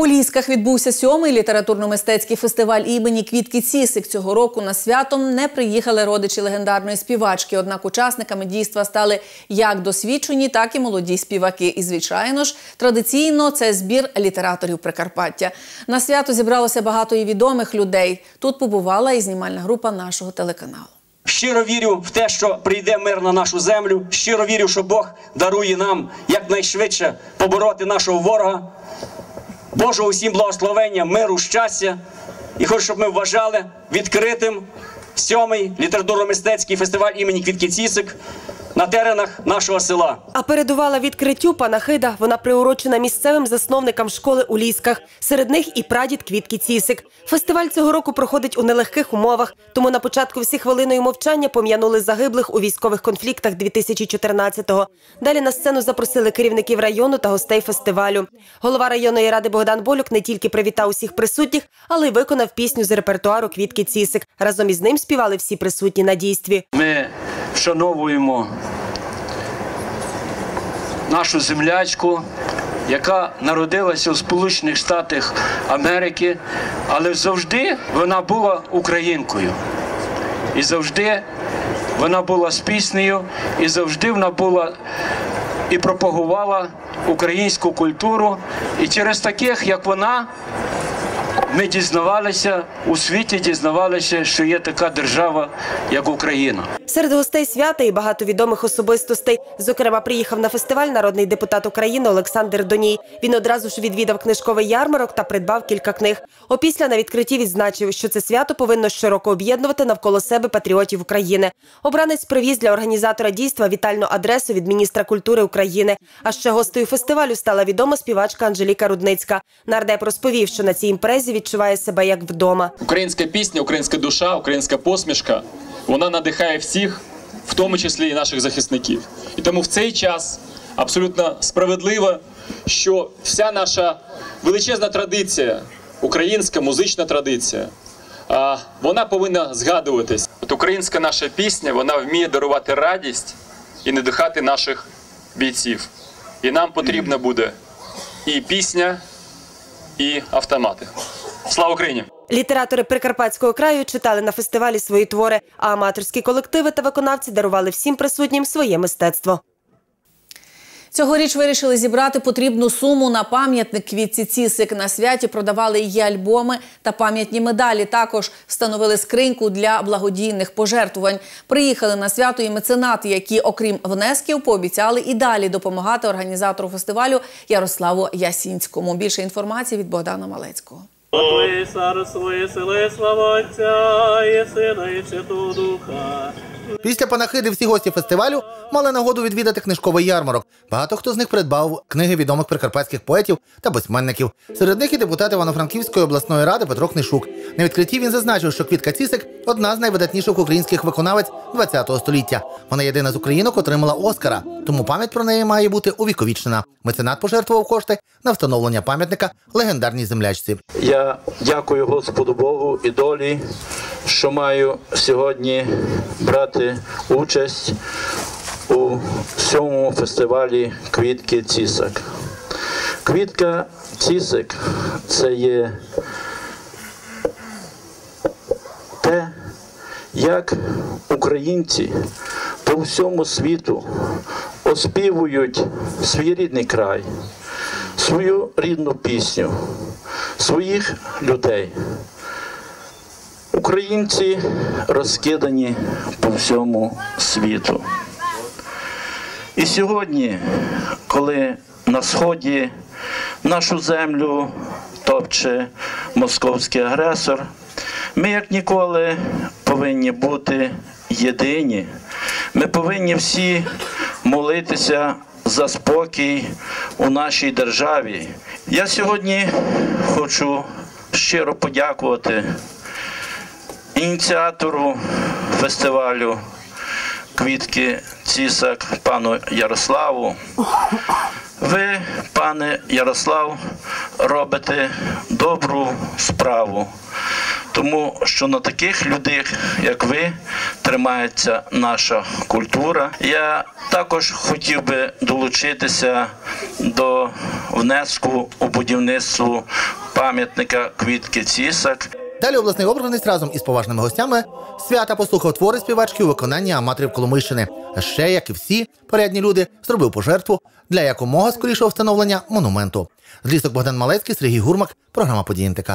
У Лісках відбувся сьомий літературно-мистецький фестиваль імені Квітки Цісик. Цього року на святом не приїхали родичі легендарної співачки. Однак учасниками дійства стали як досвідчені, так і молоді співаки. І, звичайно ж, традиційно це збір літераторів Прикарпаття. На свято зібралося багато і відомих людей. Тут побувала і знімальна група нашого телеканалу. Щиро вірю в те, що прийде мир на нашу землю. Щиро вірю, що Бог дарує нам якнайшвидше побороти нашого ворога. Божого усім благословення, миру, щастя. І хочу, щоб ми вважали відкритим сьомий літературно-мистецький фестиваль імені Квітки Цісик на теренах нашого села. А передувала відкриттю панахида. Вона приурочена місцевим засновникам школи у Лісках. Серед них і прадід Квітки Цісик. Фестиваль цього року проходить у нелегких умовах. Тому на початку всі хвилиною мовчання пом'янули загиблих у військових конфліктах 2014-го. Далі на сцену запросили керівників району та гостей фестивалю. Голова районної ради Богдан Болюк не тільки привітав усіх присутніх, але й виконав пісню з репертуару Квітки Цісик. Разом із ним співали всі присутні на дійстві. Ми вшановуємо нашу землячку, яка народилася у Сполучених Штатах Америки, але завжди вона була українкою. І завжди вона була з піснею, і завжди вона була і пропагувала українську культуру. І через таких, як вона, ми дізнавалися у світі, дізнавалися, що є така держава, як Україна. Серед гостей свята і багато відомих особистостей. Зокрема, приїхав на фестиваль народний депутат України Олександр Доній. Він одразу ж відвідав книжковий ярмарок та придбав кілька книг. Опісля на відкритті відзначив, що це свято повинно щороку об'єднувати навколо себе патріотів України. Обранець привіз для організатора дійства вітальну адресу від міністра культури України. А ще гостею фестивалю стала відома співачка Анжеліка Рудницька. Нардеп розповів, що на цій імпрезі відчуває себе як вдома. Українська пісня, українська душа, українська посмішка вона надихає всіх, в тому числі і наших захисників. І тому в цей час абсолютно справедливо, що вся наша величезна традиція, українська музична традиція, вона повинна згадуватись. От українська наша пісня вона вміє дарувати радість і надихати наших бійців. І нам потрібна буде і пісня, і автомати. Слава Україні! Літератори Прикарпатського краю читали на фестивалі свої твори, а аматорські колективи та виконавці дарували всім присутнім своє мистецтво. Цьогоріч вирішили зібрати потрібну суму на пам'ятник квітці Цісик. На святі продавали її альбоми та пам'ятні медалі. Також встановили скриньку для благодійних пожертвувань. Приїхали на свято і меценати, які, окрім внесків, пообіцяли і далі допомагати організатору фестивалю Ярославу Ясінському. Більше інформації від Богдана Малецького. Твоє царство і сили слава Отця, і Сина, і Святого Духа. Після панахиди всі гості фестивалю мали нагоду відвідати книжковий ярмарок. Багато хто з них придбав книги відомих прикарпатських поетів та письменників. Серед них і депутат Івано-Франківської обласної ради Петро Книшук. На відкритті він зазначив, що Квітка Цісик одна з найвидатніших українських виконавець ХХ століття. Вона єдина з українок отримала Оскара, тому пам'ять про неї має бути увіковічнена. Меценат пожертвував кошти на встановлення пам'ятника легендарній землячці. Я дякую Господу Богу і долі, що маю сьогодні брати участь у сьомому фестивалі Квітки Цісак. Квітка Цісик це є те, як українці по всьому світу оспівують свій рідний край, свою рідну пісню, своїх людей. Українці розкидані по всьому світу. І сьогодні, коли на сході нашу землю топче московський агресор, ми як ніколи повинні бути єдині. Ми повинні всі молитися за спокій у нашій державі. Я сьогодні хочу щиро подякувати ініціатору фестивалю Квітки Цісак, пану Ярославу. Ви, пане Ярослав, робите добру справу. Тому що на таких людей, як ви, тримається наша культура. Я також хотів би долучитися до внеску у будівництво пам'ятника квітки Цісак. Далі обласний обраний разом із поважними гостями свята послухав твори співачки у виконанні аматорів Коломийщини. А ще, як і всі порядні люди, зробив пожертву для якомога скорішого встановлення монументу. З лісок Богдан Малецький, Сергій Гурмак, програма «Події НТК».